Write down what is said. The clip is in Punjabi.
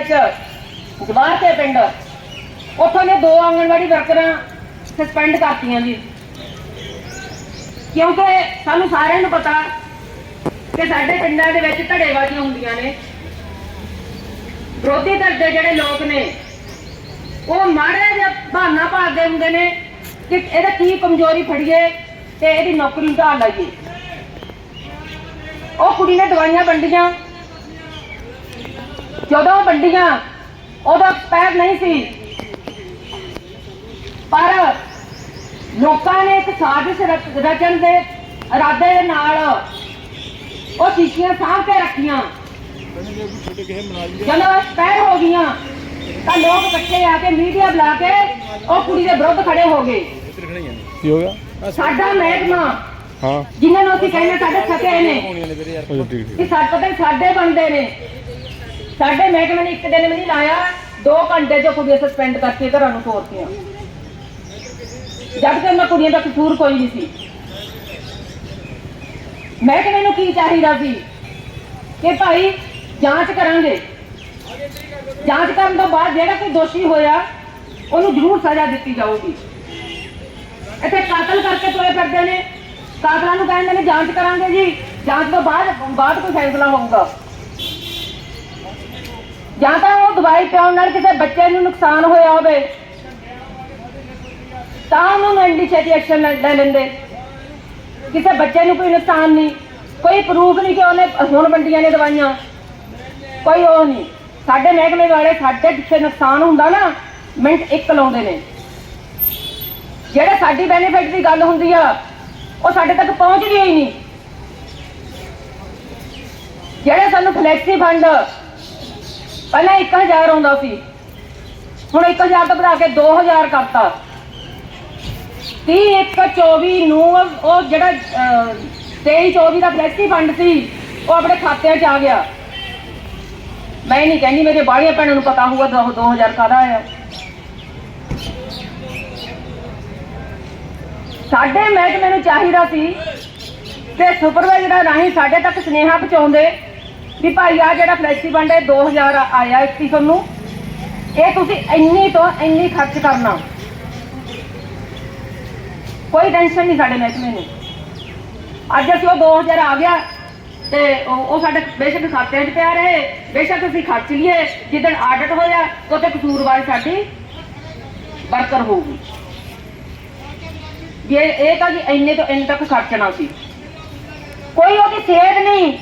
ਵਿੱਚ ਜਵਾਰ ਤੇ ਪਿੰਡ। ਉੱਥੋਂ ਦੇ ਦੋ ਆਂਗਣਵਾੜੀ ਵਰਕਰਾਂ ਸਸਪੈਂਡ ਕਰਤੀਆਂ ਜੀ। ਕਿਉਂਕਿ ਸਾਨੂੰ ਸਾਰਿਆਂ ਨੂੰ ਪਤਾ ਕਿ ਸਾਡੇ ਪਿੰਡਾਂ ਦੇ ਵਿੱਚ ਧੜੇਬਾਜ਼ੀਆਂ ਹੁੰਦੀਆਂ ਨੇ। ਵਿਰੋਧੀ ਧਿਰ ਦੇ ਜਿਹੜੇ ਲੋਕ ਨੇ, ਉਹ ਮਾੜੇ ਜਿਹਾ ਬਹਾਨਾ ਭਾਲਦੇ ਹੁੰਦੇ ਨੇ ਕਿ ਇਹਦਾ ਕੀ ਕਮਜ਼ੋਰੀ ਫੜੀਏ ਤੇ ਇਹਦੀ ਨੌਕਰੀ ਢਾਲ ਲਾਈਏ। ਉਹ ਕੁੜੀ ਨੇ ਦਵਾਈਆਂ ਵੰਡੀਆਂ ਜਦੋਂ ਵੰਡੀਆਂ ਉਹਦਾ ਐਕਸਪਾਇਰ ਨਹੀਂ ਸੀ। ਪਰ ਲੋਕਾਂ ਨੇ ਇੱਕ ਸਾਜ਼ਿਸ਼ ਰਚ- ਰਚਣ ਦੇ ਇਰਾਦੇ ਦੇ ਨਾਲ ਉਹ ਸ਼ੀਸ਼ੀਆਂ ਸਾਂਭ ਕੇ ਰੱਖੀਆਂ। ਜਦੋਂ ਐਕਸਪਾਇਰ ਹੋ ਗਈਆਂ ਤਾਂ ਲੋਕ ਇਕੱਠੇ ਆ ਕੇ ਮੀਡੀਆ ਬੁਲਾ ਕੇ ਉਹ ਕੁੜੀ ਦੇ ਵਿਰੁੱਧ ਖੜੇ ਹੋ ਗਏ। ਕੀ ਹੋ ਗਿਆ? ਸਾਡਾ ਮਹਿਕਮਾ ਹਾਂ। ਜਿਨ੍ਹਾਂ ਨੂੰ ਅਸੀਂ ਕਹਿੰਦੇ ਸਾਡੇ ਸਕੇ ਨੇ ਉਹ ਠੀਕ ਠੀਕ। ਕਿ ਸਾਡੇ ਪਤਾ ਸਾਡੇ ਬੰਦੇ ਨੇ। ਸਾਡੇ ਮਹਿਕਮੇ ਨੇ ਇੱਕ ਦਿਨ ਵੀ ਨਹੀਂ ਲਾਇਆ 2 ਘੰਟੇ ਚ ਕੁੜੀਆਂ ਸਸਪੈਂਡ ਕਰਕੇ ਘਰਾਂ ਨੂੰ ਤੋਰਤੀਆਂ। ਜਦ ਕਿ ਉਹਨਾਂ ਕੁੜੀਆਂ ਦਾ ਕਸੂਰ ਕੋਈ ਨਹੀਂ ਸੀ। ਮਹਿਕਮੇ ਨੂੰ ਕੀ ਚਾਹੀਦਾ ਸੀ? ਕਿ ਭਾਈ ਜਾਂਚ ਕਰਾਂਗੇ। ਜਾਂਚ ਕਰਨ ਤੋਂ ਬਾਅਦ ਜਿਹੜਾ ਕੋਈ ਦੋਸ਼ੀ ਹੋਇਆ, ਉਹਨੂੰ ਜ਼ਰੂਰ ਸਜ਼ਾ ਦਿੱਤੀ ਜਾਊਗੀ। ਇੱਥੇ ਕਾਤਲ ਕਰਕੇ ਤੁਰੇ ਫਿਰਦੇ ਨੇ। ਕਾਤਲਾਂ ਨੂੰ ਕਹਿੰਦੇ ਨੇ ਜਾਂਚ ਕਰਾਂਗੇ ਜੀ। ਜਾਂਚ ਤੋਂ ਬਾਅਦ ਬਾਅਦ ਕੋਈ ਫੈਸਲਾ ਹੋਊਗਾ। ਜਾਂ ਤਾਂ ਉਹ ਦਵਾਈ ਪਿਆਉਣ ਨਾਲ ਕਿਸੇ ਬੱਚੇ ਨੂੰ ਨੁਕਸਾਨ ਹੋਇਆ ਹੋਵੇ, ਤਾਂ ਉਹਨੂੰ ਐਂਡੀ ਛੇਤੀ ਐਕਸ਼ਨ ਲੈ ਲੈ ਲੈਂਦੇ। ਕਿਸੇ ਬੱਚੇ ਨੂੰ ਕੋਈ ਨੁਕਸਾਨ ਨਹੀਂ, ਕੋਈ ਪ੍ਰੂਫ ਨਹੀਂ ਕਿ ਉਹਨੇ ਹੁਣ ਵੰਡੀਆਂ ਨੇ ਦਵਾਈਆਂ। ਕੋਈ ਉਹ ਨਹੀਂ। ਸਾਡੇ ਮਹਿਕਮੇ ਵਾਲੇ ਸਾਡੇ ਜਿੱਥੇ ਨੁਕਸਾਨ ਹੁੰਦਾ ਨਾ, ਮਿੰਟ ਇੱਕ ਲਾਉਂਦੇ ਨੇ। ਜਿਹੜੇ ਸਾਡੀ ਬੈਨੀਫਿਟ ਦੀ ਗੱਲ ਹੁੰਦੀ ਆ, ਉਹ ਸਾਡੇ ਤੱਕ ਪਹੁੰਚਦੀ ਹੀ ਨਹੀਂ। ਜਿਹੜੇ ਸਾਨੂੰ ਫਲੈਕਸੀ ਫੰਡ ਪਹਿਲਾਂ 1000 ਆਉਂਦਾ ਸੀ। ਹੁਣ 1000 ਤੋਂ ਵਧਾ ਕੇ 2000 ਕਰਤਾ। 30 ਇੱਕ 24 ਨੂੰ ਉਹ ਜਿਹੜਾ 23 24 ਦਾ ਫਲੈਕਸੀ ਫੰਡ ਸੀ, ਉਹ ਆਪਣੇ ਖਾਤਿਆਂ 'ਚ ਆ ਗਿਆ। ਮੈਂ ਨਹੀਂ ਕਹਿੰਦੀ ਮੇਰੇ ਬਾਹਰੀਆਂ ਭੈਣਾਂ ਨੂੰ ਪਤਾ ਹੋਊਗਾ 2000 ਕਾਹਦਾ ਆ ਸਾਡੇ ਮਹਿਕਮੇ ਨੂੰ ਚਾਹੀਦਾ ਸੀ ਤੇ ਸੁਪਰਵਾਈਜ਼ਰ ਰਾਹੀਂ ਸਾਡੇ ਤੱਕ ਸੁਨੇਹਾ ਪਹੁੰਚਾਉਂਦੇ ਵੀ ਭਾਈ ਆ ਜਿਹੜਾ ਫਲੈਕਸੀ ਫੰਡ ਹੈ 2000 ਆਇਆ 2100 ਤੁਹਾਨੂੰ ਇਹ ਤੁਸੀਂ ਇੰਨੀ ਤੋਂ ਇੰਨੀ ਖਰਚ ਕਰਨਾ। ਕੋਈ ਟੈਨਸ਼ਨ ਨਹੀਂ ਸਾਡੇ ਮਹਿਕਮੇ ਨੂੰ। ਅੱਜ ਅਸੀਂ ਉਹ 2000 ਆ ਗਿਆ ਤੇ ਉਹ ਸਾਡੇ ਬੇਸ਼ੱਕ ਖਾਤੇ 'ਚ ਪਿਆ ਰਹੇ। ਬੇਸ਼ੱਕ ਅਸੀਂ ਖਰਚ ਲਈਏ। ਜਿੱਦਣ ਆਡਿਟ ਹੋਇਆ, ਉੱਥੇ ਕਸੂਰਵਾਰ ਸਾਡੀ ਵਰਕਰ ਹੋਊਗੀ। ਇਹ ਇਹ ਤਾਂ ਜੀ ਇੰਨੇ ਤੋਂ ਇੰਨੇ ਤੱਕ ਖਰਚਣਾ ਸੀ। ਕੋਈ ਉਹਦੀ ਸੇਧ ਨਹੀਂ।